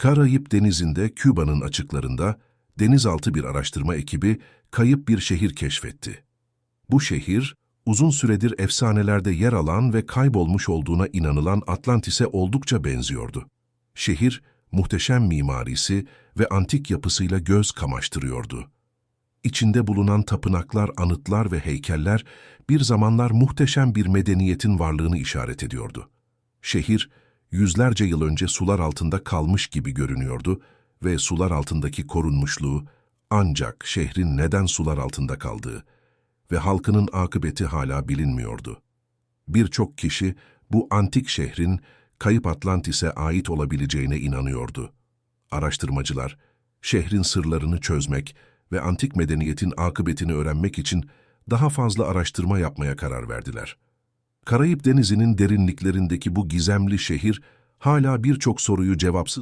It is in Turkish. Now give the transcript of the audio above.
Karayip Denizi'nde Küba'nın açıklarında denizaltı bir araştırma ekibi kayıp bir şehir keşfetti. Bu şehir, uzun süredir efsanelerde yer alan ve kaybolmuş olduğuna inanılan Atlantis'e oldukça benziyordu. Şehir, muhteşem mimarisi ve antik yapısıyla göz kamaştırıyordu. İçinde bulunan tapınaklar, anıtlar ve heykeller bir zamanlar muhteşem bir medeniyetin varlığını işaret ediyordu. Şehir, yüzlerce yıl önce sular altında kalmış gibi görünüyordu ve sular altındaki korunmuşluğu ancak şehrin neden sular altında kaldığı ve halkının akıbeti hala bilinmiyordu. Birçok kişi bu antik şehrin kayıp Atlantis'e ait olabileceğine inanıyordu. Araştırmacılar, şehrin sırlarını çözmek ve antik medeniyetin akıbetini öğrenmek için daha fazla araştırma yapmaya karar verdiler. Karayip Denizi'nin derinliklerindeki bu gizemli şehir hala birçok soruyu cevapsız